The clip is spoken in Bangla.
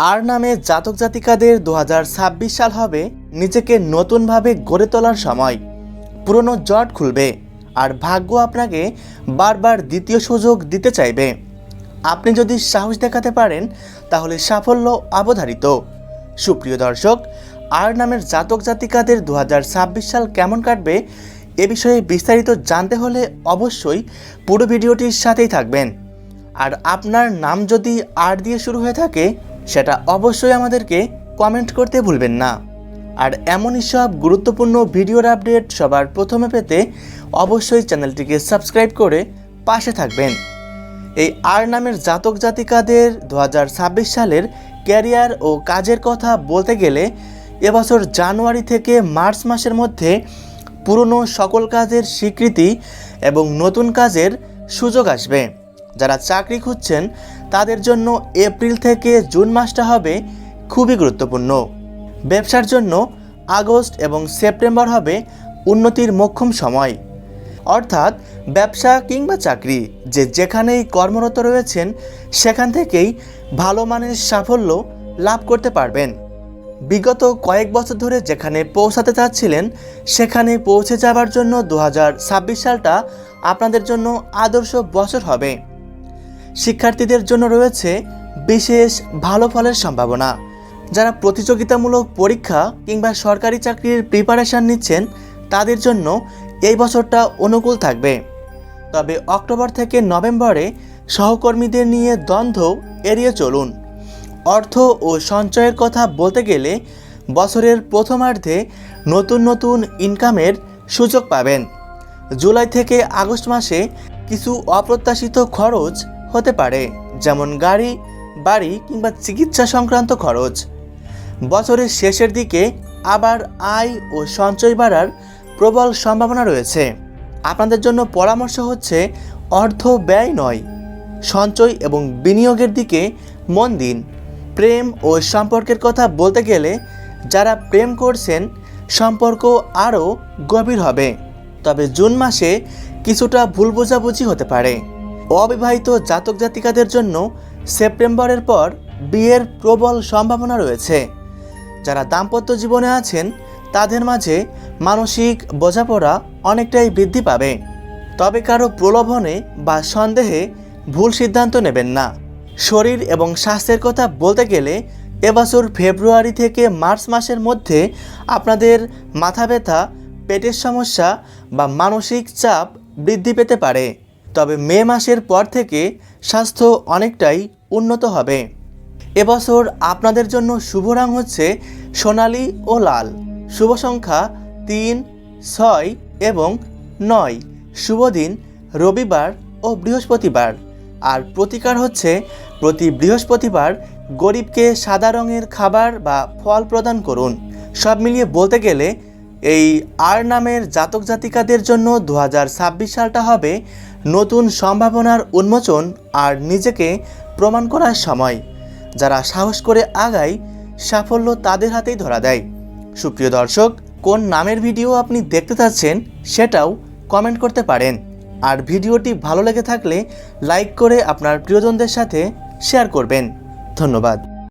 আর নামে জাতক জাতিকাদের দু হাজার ছাব্বিশ সাল হবে নিজেকে নতুনভাবে গড়ে তোলার সময়। পুরনো জট খুলবে, আর ভাগ্য আপনাকে বারবার দ্বিতীয় সুযোগ দিতে চাইবে। আপনি যদি সাহস দেখাতে পারেন, তাহলে সাফল্য অবধারিত। সুপ্রিয় দর্শক, আর নামের জাতক জাতিকাদের দু হাজার ছাব্বিশ সাল কেমন কাটবে, এ বিষয়ে বিস্তারিত জানতে হলে অবশ্যই পুরো ভিডিওটির সাথেই থাকবেন। আর আপনার নাম যদি আর দিয়ে শুরু হয়ে থাকে সেটা অবশ্যই আমাদেরকে কমেন্ট করতে ভুলবেন না। আর এমনই সব গুরুত্বপূর্ণ ভিডিওর আপডেট সবার প্রথমে পেতে অবশ্যই চ্যানেলটিকে সাবস্ক্রাইব করে পাশে থাকবেন। এই আর নামের জাতক জাতিকাদের দু হাজার ছাব্বিশ সালের ক্যারিয়ার ও কাজের কথা বলতে গেলে এবছর জানুয়ারি থেকে মার্চ মাসের মধ্যে পুরনো সকল কাজের স্বীকৃতি এবং নতুন কাজের সুযোগ আসবে। যারা চাকরি খুঁজছেন, তাদের জন্য এপ্রিল থেকে জুন মাসটা হবে খুবই গুরুত্বপূর্ণ। ব্যবসার জন্য আগস্ট এবং সেপ্টেম্বর হবে উন্নতির মোক্ষম সময়। অর্থাৎ ব্যবসা কিংবা চাকরি, যে যেখানেই কর্মরত রয়েছেন, সেখান থেকেই ভালো মানের সাফল্য লাভ করতে পারবেন। বিগত কয়েক বছর ধরে যেখানে পৌঁছাতে চাচ্ছিলেন, সেখানে পৌঁছে যাবার জন্য দু হাজার ছাব্বিশ সালটা আপনাদের জন্য আদর্শ বছর হবে। শিক্ষার্থীদের জন্য রয়েছে বিশেষ ভালো ফলের সম্ভাবনা। যারা প্রতিযোগিতামূলক পরীক্ষা কিংবা সরকারি চাকরির প্রিপারেশান নিচ্ছেন, তাদের জন্য এই বছরটা অনুকূল থাকবে। তবে অক্টোবর থেকে নভেম্বরে সহকর্মীদের নিয়ে দ্বন্দ্ব এড়িয়ে চলুন। অর্থ ও সঞ্চয়ের কথা বলতে গেলে বছরের প্রথমার্ধে নতুন নতুন ইনকামের সুযোগ পাবেন। জুলাই থেকে আগস্ট মাসে কিছু অপ্রত্যাশিত খরচ হতে পারে, যেমন গাড়ি, বাড়ি কিংবা চিকিৎসা সংক্রান্ত খরচ। বছরের শেষের দিকে আবার আয় ও সঞ্চয় বাড়ার প্রবল সম্ভাবনা রয়েছে। আপনাদের জন্য পরামর্শ হচ্ছে, অর্থ ব্যয় নয়, সঞ্চয় এবং বিনিয়োগের দিকে মন দিন। প্রেম ও সম্পর্কের কথা বলতে গেলে, যারা প্রেম করছেন, সম্পর্ক আরও গভীর হবে। তবে জুন মাসে কিছুটা ভুল বোঝাবুঝি হতে পারে। অবিবাহিত জাতক জাতিকাদের জন্য সেপ্টেম্বরের পর বিয়ের প্রবল সম্ভাবনা রয়েছে। যারা দাম্পত্য জীবনে আছেন, তাদের মাঝে মানসিক বোঝাপড়া অনেকটাই বৃদ্ধি পাবে। তবে কারও প্রলোভনে বা সন্দেহে ভুল সিদ্ধান্ত নেবেন না। শরীর এবং স্বাস্থ্যের কথা বলতে গেলে এবছর ফেব্রুয়ারি থেকে মার্চ মাসের মধ্যে আপনাদের মাথা ব্যথা, পেটের সমস্যা বা মানসিক চাপ বৃদ্ধি পেতে পারে। তবে মে মাসের পর থেকে স্বাস্থ্য অনেকটাই উন্নত হবে। এবছর আপনাদের জন্য শুভ রং হচ্ছে সোনালি ও লাল। শুভ সংখ্যা তিন, ছয় এবং নয়। শুভ দিন রবিবার ও বৃহস্পতিবার। আর প্রতিকার হচ্ছে প্রতি বৃহস্পতিবার গরিবকে সাদা রঙের খাবার বা ফল প্রদান করুন। সব মিলিয়ে বলতে গেলে এই আর নামের জাতক জাতিকাদের জন্য দু হাজার ছাব্বিশ সালটা হবে নতুন সম্ভাবনার উন্মোচন আর নিজেকে প্রমাণ করার সময়। যারা সাহস করে আগায়, সাফল্য তাদের হাতেই ধরা দেয়। সুপ্রিয় দর্শক, কোন নামের ভিডিও আপনি দেখতে চাচ্ছেন সেটাও কমেন্ট করতে পারেন। আর ভিডিওটি ভালো লেগে থাকলে লাইক করে আপনার প্রিয়জনদের সাথে শেয়ার করবেন। ধন্যবাদ।